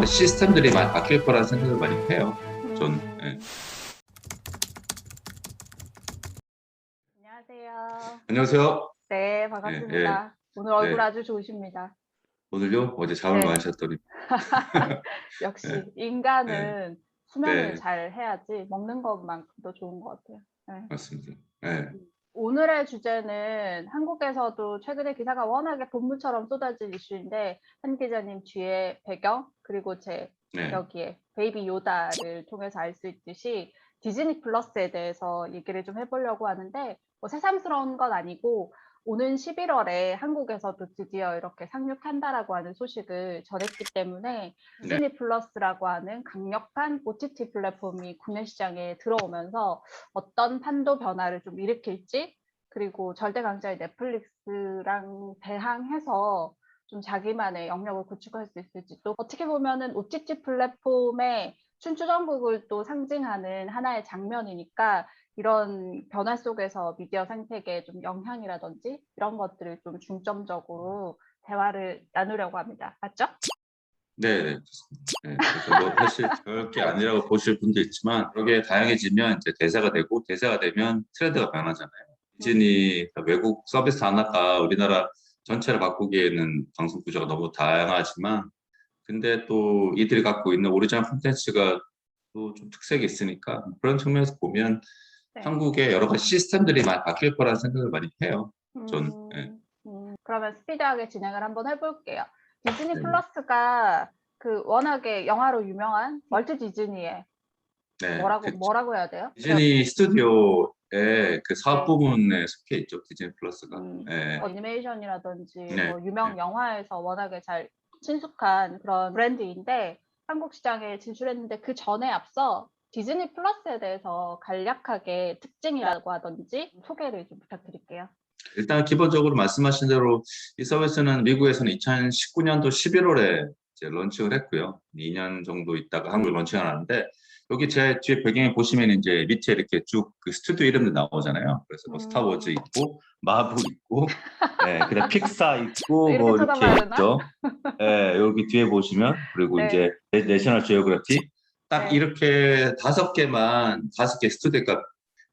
가지 시스템들이 많이 바뀔 거라는 생각을 많이 해요. 저는. 예. 안녕하세요. 안녕하세요. 네, 반갑습니다. 오늘 얼굴 네. 아주 좋으시니다 오늘요? 어제 잠을 네. 많이 잤더니. 역시 네. 인간은 수면을 네. 잘 해야지 먹는 것만큼도 좋은 것 같아요. 네. 맞습니다. 예. 오늘의 주제는 한국에서도 최근에 기사가 워낙에 본물처럼 쏟아진 이슈인데 한 기자님 뒤에 배경 그리고 제 네. 여기에 베이비 요다를 통해서 알 수 있듯이 디즈니 플러스에 대해서 얘기를 좀 해보려고 하는데 뭐 새삼스러운 건 아니고 오는 11월에 한국에서도 드디어 이렇게 상륙한다라고 하는 소식을 전했기 때문에 디즈니 플러스라고 하는 강력한 OTT 플랫폼이 국내 시장에 들어오면서 어떤 판도 변화를 좀 일으킬지 그리고 절대 강자의 넷플릭스랑 대항해서 좀 자기만의 영역을 구축할 수 있을지 또 어떻게 보면은 OTT 플랫폼의 춘추전국을 또 상징하는 하나의 장면이니까 이런 변화 속에서 미디어 생태계에 좀 영향이라든지 이런 것들을 좀 중점적으로 대화를 나누려고 합니다. 맞죠? 네, 네. 네, 그래서 뭐 사실 별게 아니라고 보실 분도 있지만 그게 다양해지면 이제 대세가 되고 대세가 되면 트렌드가 변하잖아요. 디즈니 외국 서비스 하나가 우리나라 전체를 바꾸기에는 방송 구조가 너무 다양하지만 근데 또 이들이 갖고 있는 오리지널 콘텐츠가 또 좀 특색이 있으니까 그런 측면에서 보면 네. 한국의 여러 가지 시스템들이 많이 바뀔 거라는 생각을 많이 해요. 저는, 음, 네. 음, 그러면 스피드하게 진행을 한번 해볼게요. 디즈니 네. 플러스가 그 워낙에 영화로 유명한 월트 디즈니의 네, 뭐라고 그 뭐라고 해야 돼요? 디즈니 스튜디오 의그 사업 부문에 속해 있죠. 디즈니 플러스가. 음, 네. 애니메이션이라든지 네, 뭐 유명 네. 영화에서 워낙에 잘 친숙한 그런 브랜드인데 한국 시장에 진출했는데 그 전에 앞서 디즈니 플러스에 대해서 간략하게 특징이라고 하든지 소개를 좀 부탁드릴게요. 일단 기본적으로 말씀하신 대로 이 서비스는 미국에서는 2019년도 11월에 이제 런칭을 했고요. 2년 정도 있다가 한국에 런칭을 하는데 여기 제 뒤에 배경에 보시면 이제 밑에 이렇게 쭉 그 스튜디오 이름도 나오잖아요. 그래서 뭐 음. 스타워즈 있고 마블 있고, 네, 그다음 픽사 있고 뭐 이렇게? 있죠. 네, 여기 뒤에 보시면 그리고 네. 이제 내- 내셔널 지오그래피 딱 네. 이렇게 다섯 개만 다섯 개 스튜디오가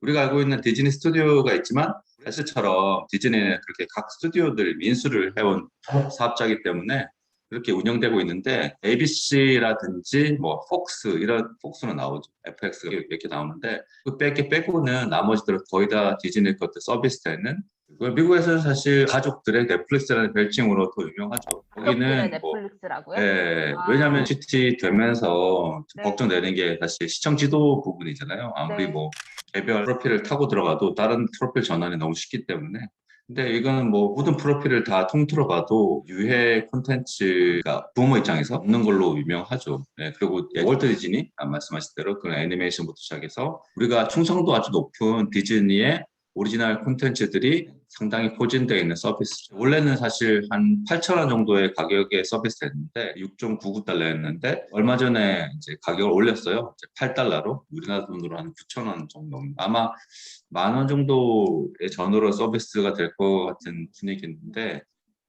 우리가 알고 있는 디즈니 스튜디오가 있지만 사실처럼 디즈니는 그렇게 각 스튜디오들 민수를 해온 사업자이기 때문에 그렇게 운영되고 있는데 ABC라든지 뭐 폭스 이런 폭스는 나오죠 FX가 이렇게 나오는데 그 빼기 빼고는 나머지들은 거의 다 디즈니 것들 서비스되는 그 미국에서는 사실 가족들의 넷플릭스라는 별칭으로 더 유명하죠 가족들의 거기는 뭐 넷플릭스라고요? 예, 아. 왜냐하면 GT 되면서 좀 네. 걱정되는 게 사실 시청 지도 부분이잖아요. 아무리 네. 뭐 개별 프로필을 타고 들어가도 다른 프로필 전환이 너무 쉽기 때문에. 근데 이거는 뭐 모든 프로필을 다 통틀어 봐도 유해 콘텐츠가 부모 입장에서 없는 걸로 유명하죠. 예, 그리고 예, 월트 디즈니 아, 말씀하신 대로 그런 애니메이션부터 시작해서 우리가 충성도 아주 높은 디즈니의 오리지널 콘텐츠들이 상당히 포진되어 있는 서비스. 원래는 사실 한 8,000원 정도의 가격의 서비스였는데 6.99달러였는데 얼마 전에 이제 가격을 올렸어요. 이제 8달러로 우리나라 돈으로 한 9,000원 정도. 아마 만 원 정도의 전후로 서비스가 될 것 같은 분위기인데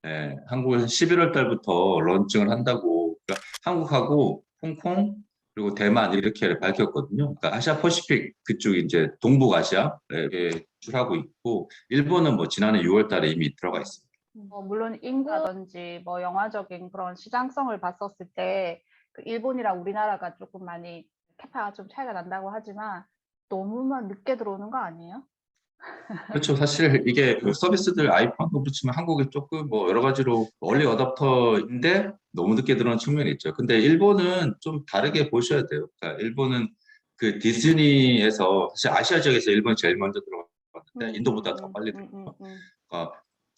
예, 한국에서 11월 달부터 런칭을 한다고 그러니까 한국하고 홍콩 그리고 대만 이렇게 밝혔거든요. 그러니까 아시아 퍼시픽 그쪽 이제 동북아시아에 출하고 있고 일본은 뭐 지난해 6월 달에 이미 들어가 있습니다. 뭐 물론 인구라든지 뭐 영화적인 그런 시장성을 봤었을 때 그 일본이랑 우리나라가 조금 많이 캐파가 좀 차이가 난다고 하지만 너무만 늦게 들어오는 거 아니에요? 그렇죠. 사실 이게 그 서비스들 아이폰도 그렇지만 한국이 조금 뭐 여러 가지로 얼리 어답터인데 너무 늦게 들어오는 측면이 있죠. 근데 일본은 좀 다르게 보셔야 돼요. 그러니까 일본은 그 디즈니에서 사실 아시아 지역에서 일본이 제일 먼저 들어갔는데 음, 인도보다 음, 더 빨리 음, 들어갔죠. 음, 음. 어,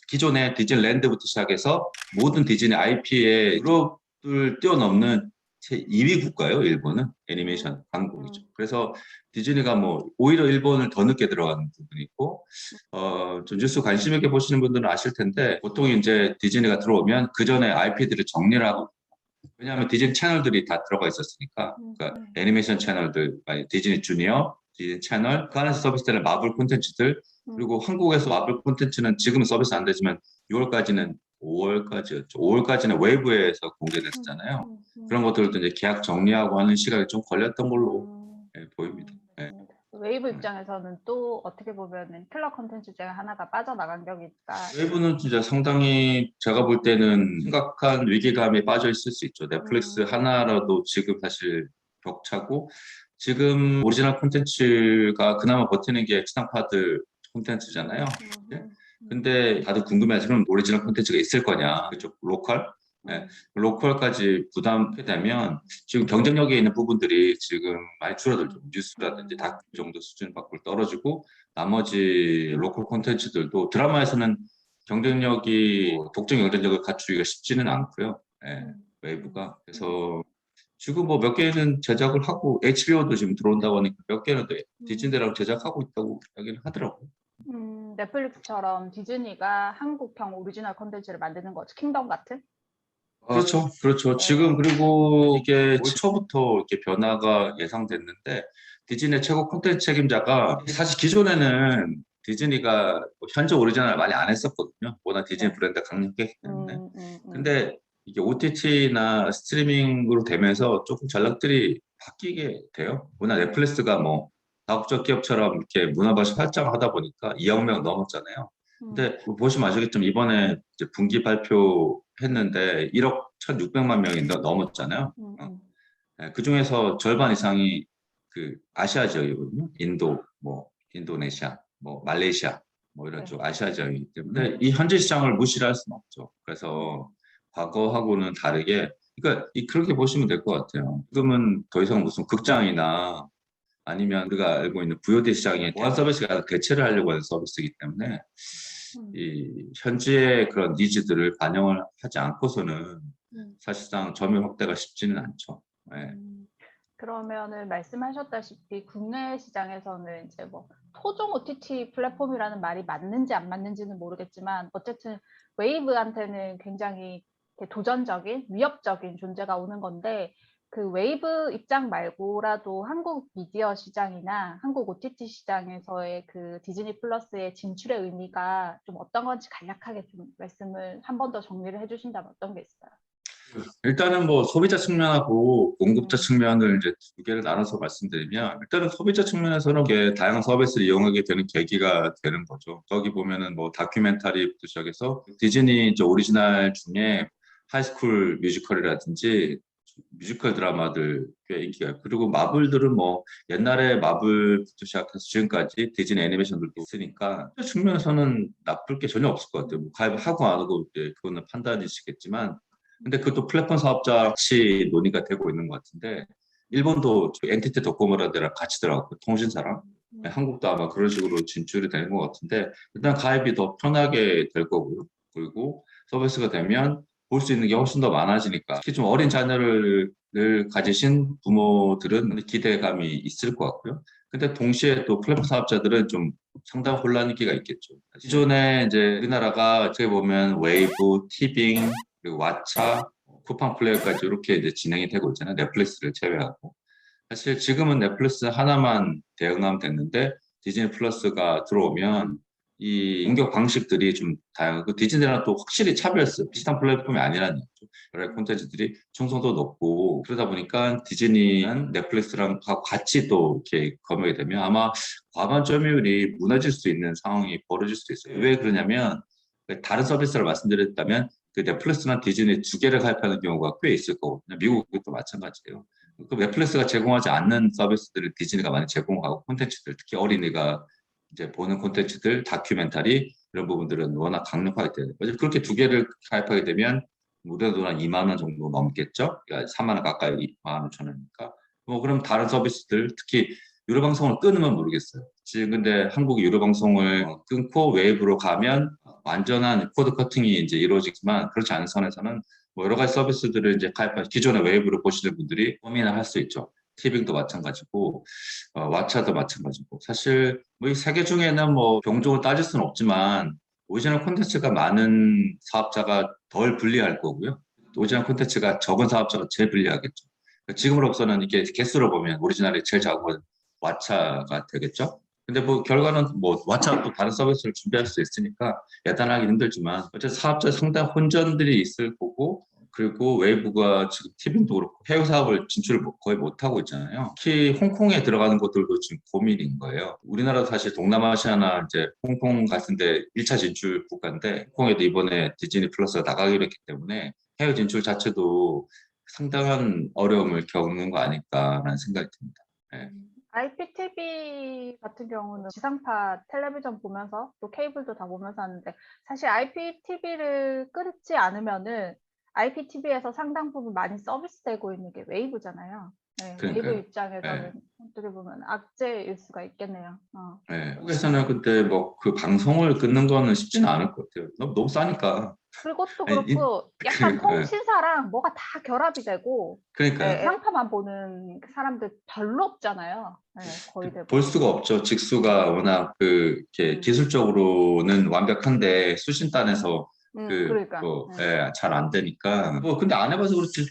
기존의 디즈니랜드부터 시작해서 모든 디즈니 IP의 유럽을 뛰어넘는 제 2위 국가예요, 일본은. 애니메이션 강국이죠. 그래서 디즈니가 뭐 오히려 일본을 더 늦게 들어가는 부분이 있고 어, 좀 뉴스 관심 있게 보시는 분들은 아실 텐데 보통 이제 디즈니가 들어오면 그 전에 IP들을 정리를 하고 왜냐하면 디즈니 채널들이 다 들어가 있었으니까 그러니까 음. 애니메이션 채널들 아니, 디즈니 주니어, 디즈니 채널 그 안에서 서비스되는 마블 콘텐츠들 음. 그리고 한국에서 마블 콘텐츠는 지금 서비스 안 되지만 6월까지는 5월까지였죠. 5월까지는 웨이브에서 공개됐었잖아요. 그런 것들도 이제 계약 정리하고 하는 시간이 좀 걸렸던 걸로 음, 예, 보입니다. 예. 음. 웨이브 입장에서는 또 어떻게 보면은 킬러 컨텐츠 중에 하나가 빠져나간 격이니까 웨이브는 진짜 상당히 제가 볼 때는 심각한 위기감에 빠져 있을 수 있죠. 넷플릭스 음. 하나라도 지금 사실 벽차고 지금 오리지널 콘텐츠가 그나마 버티는 게 지상파들 콘텐츠잖아요. 음, 예. 음, 근데 다들 궁금해하죠. 그럼 오리지널 콘텐츠가 있을 거냐? 그쪽 로컬? 네. 로컬까지 부담하게 되면 지금 경쟁력에 있는 부분들이 지금 많이 줄어들죠. 뉴스라든지 다큐 정도 수준 밖으로 떨어지고 나머지 로컬 콘텐츠들도 드라마에서는 경쟁력이 독점 경쟁력을 갖추기가 쉽지는 않고요. 예, 음. 웨이브가 그래서 지금 뭐 몇 개는 제작을 하고 HBO도 지금 들어온다고 하니까 몇 개는 또 디즈니랑 제작하고 있다고 이야기는 하더라고요. 음, 넷플릭스처럼 디즈니가 한국형 오리지널 컨텐츠를 만드는 거죠. 킹덤 같은? 그렇죠. 그렇죠. 지금 그리고 이게 올 초부터 이렇게 변화가 예상됐는데 디즈니 최고 콘텐츠 책임자가 사실 기존에는 디즈니가 뭐 현재 오리지널 많이 안 했었거든요. 워낙 디즈니 네. 브랜드가 강력했기 때문에. 음, 음, 음. 근데 이게 OTT나 스트리밍으로 되면서 조금 전략들이 바뀌게 돼요. 워낙 넷플릭스가 뭐 다국적 기업처럼 이렇게 문화발식 활장을 하다 보니까 2억 명 넘었잖아요. 음, 근데 보시면 아시겠지만 이번에 이제 분기 발표 했는데 1억 1,600만 명이 넘- 넘었잖아요. 음, 음. 그 중에서 절반 이상이 그 아시아 지역이거든요. 인도, 뭐 인도네시아, 뭐 말레이시아, 뭐 이런 네. 쪽 아시아 지역이기 때문에 이 현지 시장을 무시를 할 수는 없죠. 그래서 과거하고는 다르게 그러니까 이- 그렇게 보시면 될 것 같아요. 지금은 더 이상 무슨 극장이나 아니면 우리가 알고 있는 VOD 시장에 보안 서비스가 대체를 하려고 하는 서비스이기 때문에 음, 이 현지의 그런 니즈들을 반영을 하지 않고서는 음. 사실상 점유 확대가 쉽지는 않죠. 네. 음, 그러면은 말씀하셨다시피 국내 시장에서는 이제 뭐 토종 OTT 플랫폼이라는 말이 맞는지 안 맞는지는 모르겠지만 어쨌든 웨이브한테는 굉장히 도전적인 위협적인 존재가 오는 건데 그 웨이브 입장 말고라도 한국 미디어 시장이나 한국 OTT 시장에서의 그 디즈니 플러스의 진출의 의미가 좀 어떤 건지 간략하게 좀 말씀을 한 번 더 정리를 해주신다면 어떤 게 있어요? 일단은 뭐 소비자 측면하고 공급자 음. 측면을 이제 두 개를 나눠서 말씀드리면 일단은 소비자 측면에서는 이게 다양한 서비스를 이용하게 되는 계기가 되는 거죠. 거기 보면은 뭐 다큐멘터리부터 시작해서 디즈니 이제 오리지널 중에 하이스쿨 뮤지컬이라든지 뮤지컬 드라마들 꽤 인기가 있고 그리고 마블들은 뭐 옛날에 마블부터 시작해서 지금까지 디즈니 애니메이션들도 있으니까 그 측면에서는 나쁠 게 전혀 없을 것 같아요. 뭐 가입하고 안 하고 이제 그거는 판단이시겠지만 근데 그것도 플랫폼 사업자 같이 논의가 되고 있는 것 같은데 일본도 저 엔티티 도코모라들랑 같이 들어갔고 통신사랑 음. 한국도 아마 그런 식으로 진출이 되는 것 같은데 일단 가입이 더 편하게 될 거고요. 그리고 서비스가 되면 볼 수 있는 게 훨씬 더 많아지니까 특히 좀 어린 자녀를 를 가지신 부모들은 기대감이 있을 것 같고요. 근데 동시에 또 플랫폼 사업자들은 좀 상당 혼란기가 있겠죠. 기존에 이제 우리나라가 어떻게 보면 웨이브, 티빙, 그리고 왓챠, 쿠팡 플레이어까지 이렇게 이제 진행이 되고 있잖아요. 넷플릭스를 제외하고. 사실 지금은 넷플릭스 하나만 대응하면 됐는데 디즈니 플러스가 들어오면 이 공격 방식들이 좀 다양하고 디즈니랑 또 확실히 차별스 비슷한 플랫폼이 아니라는 얘기죠. 여러 콘텐츠들이 충성도 높고 그러다 보니까 디즈니는 넷플릭스랑 같이 또 이렇게 검역이 되면 아마 과반 점유율이 무너질 수 있는 상황이 벌어질 수도 있어요. 왜 그러냐면 다른 서비스를 말씀드렸다면 그 넷플릭스나 디즈니 두 개를 가입하는 경우가 꽤 있을 거거든요. 미국도 마찬가지예요. 그 넷플릭스가 제공하지 않는 서비스들을 디즈니가 많이 제공하고 콘텐츠들 특히 어린이가 이제 보는 콘텐츠들 다큐멘터리 이런 부분들은 워낙 강력하게 되는 거죠. 그렇게 두 개를 가입하게 되면 무료 도 한 2만 원 정도 넘겠죠. 그러니까 3만 원 가까이 2만 5천 원이니까. 뭐 그럼 다른 서비스들 특히 유료 방송을 끊으면 모르겠어요. 지금 근데 한국이 유료 방송을 끊고 웨이브로 가면 완전한 코드 커팅이 이제 이루어지지만 그렇지 않은 선에서는 뭐 여러 가지 서비스들을 이제 가입한 기존의 웨이브로 보시는 분들이 고민을 할 수 있죠. 티빙도 마찬가지고 어, 왓챠도 마찬가지고 사실 뭐 이세개 중에는 뭐 병종을 따질 수는 없지만 오리지널 콘텐츠가 많은 사업자가 덜 불리할 거고요. 오리지널 콘텐츠가 적은 사업자가 제일 불리하겠죠. 그러니까 지금으로서는 이게 개수로 보면 오리지널이 제일 작은 건 왓챠가 되겠죠. 근데 뭐 결과는 뭐 왓챠 또 다른 서비스를 준비할 수 있으니까 예단하기 힘들지만 어쨌든 사업자 상당 혼전들이 있을 거고 그리고 웨이브가 지금 티빙도 그렇고 해외 사업을 진출을 못- 거의 못 하고 있잖아요. 특히 홍콩에 들어가는 것들도 지금 고민인 거예요. 우리나라도 사실 동남아시아나 이제 홍콩 같은 데 1차 진출 국가인데 홍콩에도 이번에 디즈니 플러스가 나가기로 했기 때문에 해외 진출 자체도 상당한 어려움을 겪는 거 아닐까라는 생각이 듭니다. 네. IPTV 같은 경우는 지상파 텔레비전 보면서 또 케이블도 다 보면서 하는데 사실 IPTV를 끊지 않으면은 IPTV에서 상당 부분 많이 서비스되고 있는 게 웨이브잖아요. 네, 웨이브 그러니까요. 입장에서는 어떻게 보면 악재일 수가 있겠네요. 어. 네, 한국에서는 근데 뭐 그 방송을 끊는 거는 쉽지는 않을 것 같아요. 너무, 너무 싸니까. 그리고 또 아니, 이- 그렇고 약간 그, 네. 통신사랑 뭐가 다 결합이 되고 그러니까요. 네, 상파만 보는 사람들 별로 없잖아요. 네, 거의 대부분. 볼 수가 없죠. 직수가 워낙 그 이렇게 음. 기술적으로는 완벽한데 수신단에서 음, 그 그러니까. 뭐 네. 잘안 되니까. 뭐 근데 안 해봐서 그렇지.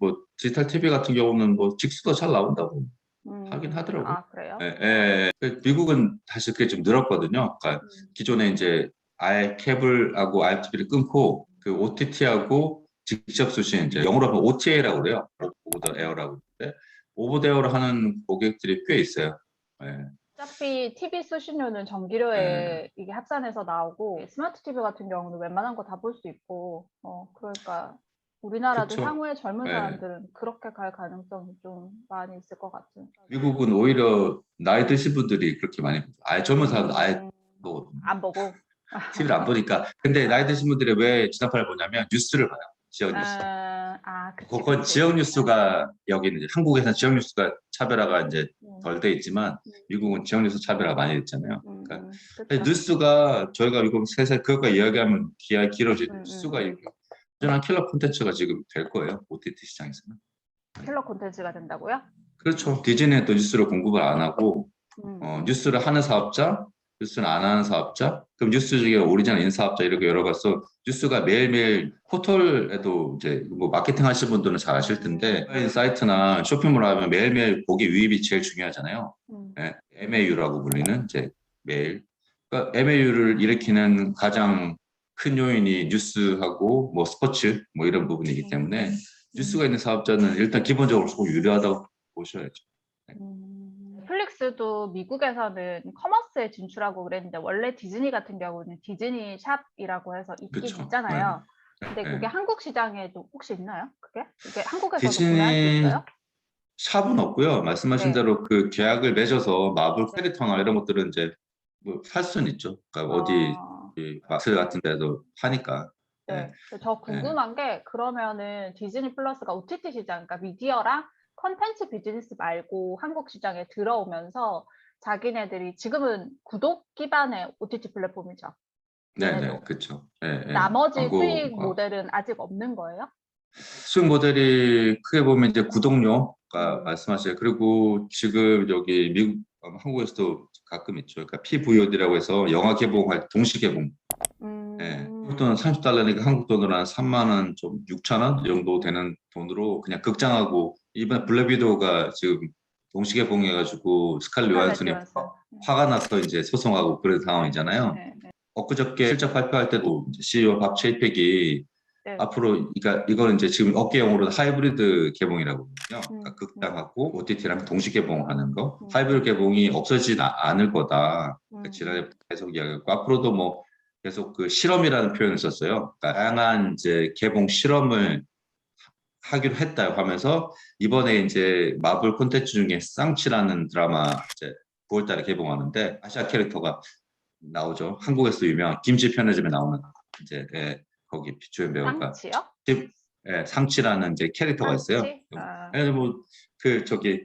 뭐 디지털 TV 같은 경우는 뭐 직수가 잘 나온다고 음, 하긴 하더라고요. 아 그래요? 예, 예. 그 미국은 다시 그게 좀 늘었거든요. 그러니까 음. 기존에 이제 아예 케이블하고 IPTV를 끊고 그 OTT하고 직접 수신 이제 영어로 하면 OTA라고 그래요. 오버 더 에어라고 그러는데 오버 더 에어를 하는 고객들이 꽤 있어요. 예. 어차피 TV 수신료는 전기료에 네. 이게 합산해서 나오고 스마트 TV 같은 경우는 웬만한 거 다 볼 수 있고 어 그러니까 우리나라도 그쵸. 향후에 젊은 네. 사람들은 그렇게 갈 가능성이 좀 많이 있을 것 같은. 미국은 오히려 나이 드신 분들이 그렇게 많이. 아예 젊은 사람들 아예 음, 뭐안 보고. TV를 안 보니까. 근데 나이 드신 분들이 왜 지상파를 보냐면 뉴스를 봐요. 지역 뉴스. 아, 아 그치, 그건 그치. 지역 뉴스가 여기는 이제 한국에서는 지역 뉴스가 차별화가 이제 음, 덜돼 있지만 음. 미국은 지역 뉴스 차별화가 많이 됐잖아요. 음, 그러니까 음, 근데 그쵸. 뉴스가 저희가 이거 세세 그것과 이야기하면 기가 길어지는 음, 음, 뉴스가 음. 완전한 킬러 콘텐츠가 지금 될 거예요. OTT 시장에서는. 킬러 콘텐츠가 된다고요? 그렇죠. 디즈니는 또 뉴스를 공급을 안 하고 음. 어, 뉴스를 하는 사업자, 뉴스는 안 하는 사업자, 그럼 뉴스 중에 오리지널 인사업자 이렇게 여러 가서 뉴스가 매일매일 포털에도 이제 뭐 마케팅 하시는 분들은 잘 아실 텐데 사이트나 쇼핑몰 하면 매일매일 고객 유입이 제일 중요하잖아요. 음. 예, MAU라고 불리는 이제 매일. 그러니까 MAU를 일으키는 가장 큰 요인이 뉴스하고 뭐 스포츠 뭐 이런 부분이기 때문에 음. 뉴스가 있는 사업자는 일단 기본적으로 조금 유리하다고 보셔야죠. 음, 넷플릭스도 미국에서는 커 머스에 진출하고 그랬는데 원래 디즈니 같은 경우는 디즈니 샵이라고 해서 있긴 그쵸. 있잖아요. 근데 네. 그게 한국 시장에도 혹시 있나요? 그게? 이게 한국에서도 디즈니 있어요? 샵은 없고요. 말씀하신 네. 대로 그 계약을 맺어서 마블 캐릭터나 이런 것들은 이제 뭐 살 수는 있죠. 그러니까 어디 어, 이 마트 같은 데도 파니까. 네. 저 궁금한 게 그러면은 디즈니 플러스가 OTT 시장, 그러니까 미디어랑 컨텐츠 비즈니스 말고 한국 시장에 들어오면서 자기네들이 지금은 구독 기반의 OTT 플랫폼이죠. 네, 네, 얘네도. 그렇죠. 네, 네. 나머지 광고, 수익 어, 모델은 아직 없는 거예요? 수익 모델이 크게 보면 이제 구독료가 음. 말씀하셔요. 그리고 지금 여기 미국, 어, 한국에서도 가끔 있죠. 그러니까 PVOD라고 해서 영화 개봉할 동시 개봉. 음, 예. 그것도 30달러니까 한국 돈으로 한 3만 원, 좀 6천 원 정도 되는 돈으로 그냥 극장하고 이번에 블랙 위도우가 지금 동시 개봉해가지고 스칼렛 요한슨이 요한슨. 화가 나서 이제 소송하고 그런 상황이잖아요. 네, 네, 엊그저께 실적 발표할 때도 CEO 밥 체이펙이 네. 앞으로 그러니까 이거는 이제 지금 업계용어로 하이브리드 개봉이라고 하거든요. 그러니까 음, 극장하고 OTT랑 동시 개봉하는 거. 음. 하이브리드 개봉이 없어지지 아- 않을 거다. 음, 그러니까 지난해 계속 이야기했고 앞으로도 뭐 계속 그 실험이라는 표현을 썼어요. 그러니까 다양한 이제 개봉 실험을 하기로 했다 하면서 이번에 이제 마블 콘텐츠 중에 쌍치라는 드라마 이제 9월달에 개봉하는데 아시아 캐릭터가 나오죠. 한국에서 유명한 김치 편의점에 나오는 이제 예, 거기 주연 배우가 쌍치요? 예, 상치라는 이제 캐릭터가 있어요. 쌍치? 아, 예, 뭐그 저기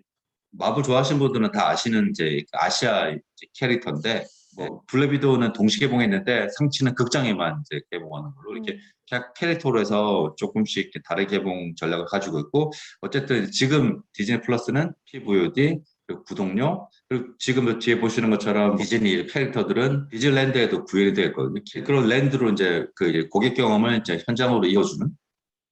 마블 좋아하시는 분들은 다 아시는 이제 그 아시아 이제 캐릭터인데 뭐 블랙 위도우는 동시 개봉했는데 상치는 극장에만 이제 개봉하는 걸로 이렇게 음, 각 캐릭터로 해서 조금씩 다른 개봉 전략을 가지고 있고 어쨌든 지금 디즈니 플러스는 PVOD 그리고 구독료 그리고 지금 뒤에 보시는 것처럼 디즈니 캐릭터들은 디즈랜드에도 구현이 되어 있거든요. 그런 랜드로 이제 그 고객 경험을 이제 현장으로 이어주는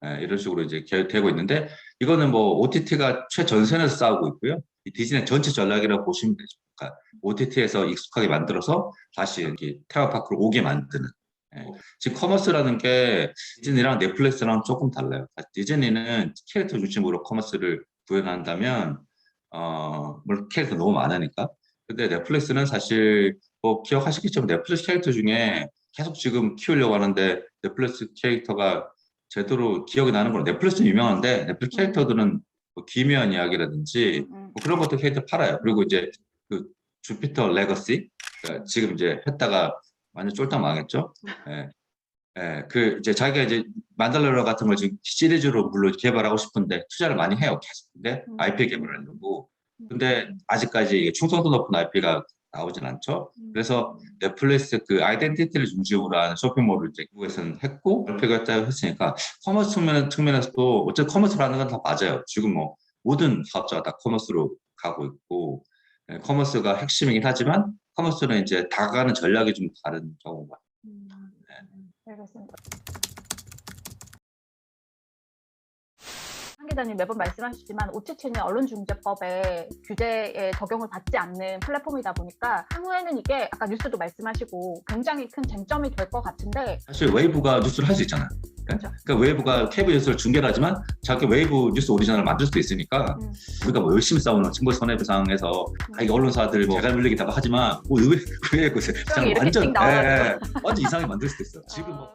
예, 이런 식으로 이제 개- 되고 있는데 이거는 뭐 OTT가 최전선에서 싸우고 있고요. 이 디즈니 전체 전략이라고 보시면 되죠. 그러니까 OTT에서 익숙하게 만들어서 다시 이렇게 테마파크로 오게 만드는. 예. 지금 커머스라는 게 디즈니랑 넷플릭스랑 조금 달라요. 디즈니는 캐릭터 중심으로 커머스를 구현한다면 어, 물론 캐릭터 너무 많으니까. 근데 넷플릭스는 사실 뭐 기억하시겠지만 넷플릭스 캐릭터 중에 계속 지금 키우려고 하는데 넷플릭스 캐릭터가 제대로 기억이 나는 건 넷플릭스는 유명한데 넷플릭스 캐릭터들은 뭐 기묘한 이야기라든지 음, 음. 뭐 그런 것도 캐릭터 팔아요. 그리고 이제 그 주피터 레거시 그러니까 지금 이제 했다가 완전 쫄딱 망했죠. 예. 예, 그 이제 자기가 이제 만달러러 같은 걸 지금 시리즈로 물론 개발하고 싶은데 투자를 많이 해요. 계속. 근데 음. IP 개발하려고. 근데 아직까지 이게 충성도 높은 IP가 나오진 않죠. 음. 그래서 넷플릭스 그 아이덴티티를 중심으로 하는 쇼핑몰을 이제 미국에서는 했고 발표가 했다고 했으니까 커머스 측면, 측면에서도 어쨌든 커머스로 하는 건 다 맞아요. 지금 뭐 모든 사업자가 다 커머스로 가고 있고 예, 커머스가 핵심이긴 하지만 커머스는 이제 다가가는 전략이 좀 다른 경우가 음, 알겠습니다. 기자님 매번 말씀하시지만 OTT는 언론중재법의 규제에 적용을 받지 않는 플랫폼이다 보니까 향후에는 이게 아까 뉴스도 말씀하시고 굉장히 큰 쟁점이 될 것 같은데 사실 웨이브가 뉴스를 할 수 있잖아요. 예? 그렇죠. 그러니까 웨이브가 케이블 뉴스를 중계를 하지만 자기 웨이브 뉴스 오리지널을 만들 수도 있으니까 음. 우리가 뭐 열심히 싸우는 징벌 손해배상에서 아 이게 언론사들 뭐 대갈 물리기다 하지만 뭐 의외 의외의 곳에 완전. 예, 예. 완전 이상하게 만들 수도 있어요. 지금 뭐